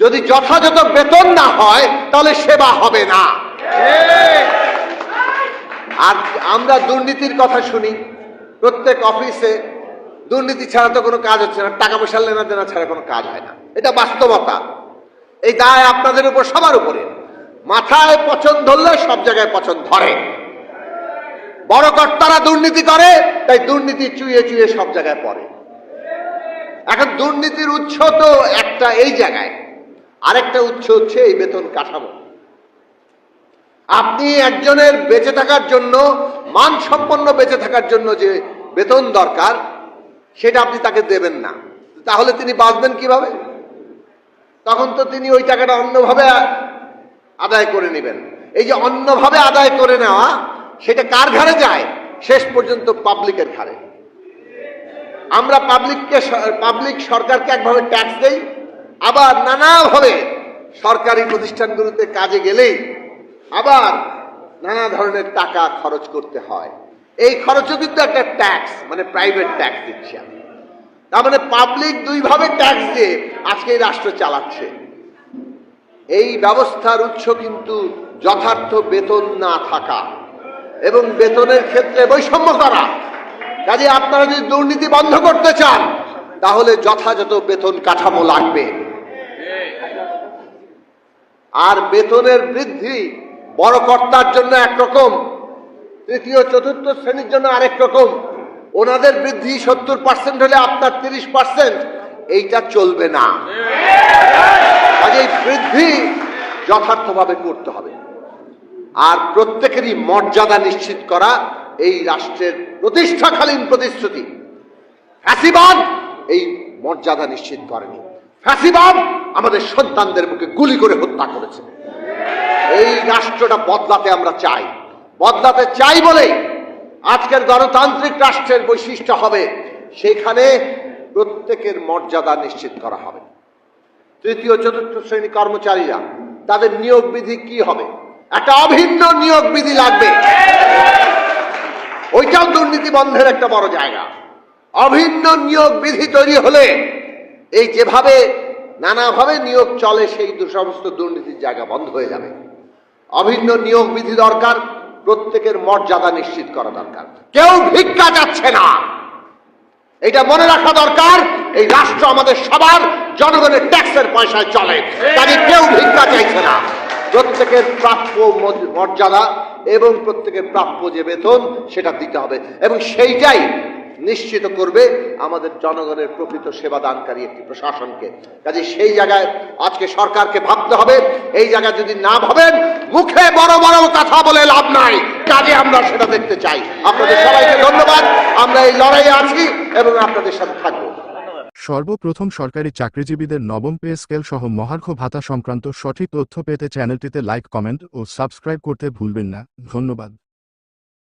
যদি যথাযথ বেতন না হয়, তাহলে সেবা হবে না। আর আমরা দুর্নীতির কথা শুনি। প্রত্যেক অফিসে দুর্নীতি ছাড়া তো কোনো কাজ হচ্ছে না। টাকা পয়সা লেনা দেনা ছাড়া কোনো কাজ হয় না। এটা বাস্তবতা। এই দায় আপনাদের উপর, সবার উপরে। মাথায় পছন্দ ধরলে সব জায়গায় পছন্দ ধরে। বড় কর্তারা দুর্নীতি করে, তাই দুর্নীতি চুয়ে চুয়ে সব জায়গায় পড়ে। এখন দুর্নীতির উৎস তো একটা এই জায়গায়। আরেকটা উৎস হচ্ছে এই বেতন কাঠামো। আপনি একজনের বেঁচে থাকার জন্য, মানসম্পন্ন বেঁচে থাকার জন্য যে বেতন দরকার, সেটা আপনি তাকে দেবেন না। তাহলে তিনি বাঁচবেন কীভাবে? তখন তো তিনি ওই টাকাটা অন্যভাবে আদায় করে নেবেন। এই যে অন্যভাবে আদায় করে নেওয়া, সেটা কার ঘাড়ে যায়? শেষ পর্যন্ত পাবলিকের ঘাড়ে। আমরা পাবলিককে পাবলিক সরকারকে একভাবে ট্যাক্স দেই। আবার নানাভাবে সরকারি প্রতিষ্ঠানগুলোতে কাজে গেলেই আবার নানা ধরনের টাকা খরচ করতে হয়। এই খরচও কিন্তু একটা ট্যাক্স মানে প্রাইভেট ট্যাক্স দিচ্ছি আমি। তার মানে পাবলিক দুইভাবে ট্যাক্স দিয়ে আজকে এই রাষ্ট্র চালাচ্ছে। এই ব্যবস্থার উৎস কিন্তু যথার্থ বেতন না থাকা এবং বেতনের ক্ষেত্রে বৈষম্য করা। কাজে আপনারা যদি দুর্নীতি বন্ধ করতে চান, তাহলে যথাযথ বেতন কাঠামো লাগবে। আর বেতনের বৃদ্ধি বড় কর্তার জন্য একরকম, তৃতীয়, চতুর্থ শ্রেণির জন্য আরেক রকম। ওনাদের বৃদ্ধি সত্তর পার্সেন্ট হলে আপনার তিরিশ পার্সেন্ট এইটা চলবে না। বৃদ্ধি যথার্থভাবে করতে হবে। আর প্রত্যেকেরই মর্যাদা নিশ্চিত করা এই রাষ্ট্রের প্রতিষ্ঠাকালীন প্রতিশ্রুতি। এই মর্যাদা নিশ্চিত করেনি। ফ্যাসিবাদ আমাদের সন্তানদের মুখে গুলি করে হত্যা করেছে। এই রাষ্ট্রটা বদলাতে আমরা চাই। বদলাতে চাই বলেই আজকের গণতান্ত্রিক রাষ্ট্রের বৈশিষ্ট্য হবে, সেখানে প্রত্যেকের মর্যাদা নিশ্চিত করা হবে। তৃতীয়, চতুর্থ শ্রেণি কর্মচারীরা, তাদের নিয়োগ বিধি কি হবে? একটা অভিন্ন নিয়োগ বিধি লাগবে। ওইটাও দুর্নীতি বন্ধের একটা বড় জায়গা। অভিন্ন নিয়োগ বিধি তৈরি হলে এই যেভাবে নানাভাবে নিয়োগ চলে, সেই সমস্ত দুর্নীতির জায়গা বন্ধ হয়ে যাবে। অভিন্ন নিয়োগ বিধি দরকার, প্রত্যেকের মর্যাদা নিশ্চিত করা দরকার। কেউ ভিক্ষা যাচ্ছে না। এটা মনে রাখা দরকার, এই রাষ্ট্র আমাদের সবার জনগণের ট্যাক্সের পয়সায় চলে কাজে কেউ ভিক্ষা চাইছে না। প্রত্যেকের প্রাপ্য মর্যাদা এবং প্রত্যেকের প্রাপ্য যে বেতন, সেটা দিতে হবে। এবং সেইটাই নিশ্চিত করবে আমাদের জনগণের প্রকৃত সেবা দানকারী একটি প্রশাসনকে। কাজে সেই জায়গায় আজকে সরকারকে ভাবতে হবে, এই জায়গায় যদি না ভাবেন, মুখে বড় বড় কথা বলে লাভ নাই। কাজে আমরা সেটা দেখতে চাই। আপনাদের সবাইকে ধন্যবাদ। আমরা এই লড়াইয়ে আছি এবং আপনাদের সাথে থাকব। সর্বপ্রথম সরকারি চাকরিজীবীদের নবম পে স্কেল সহ মহার্ঘ ভাতা সংক্রান্ত সঠিক তথ্য পেতে চ্যানেলটিতে লাইক, কমেন্ট ও সাবস্ক্রাইব করতে ভুলবেন না। ধন্যবাদ।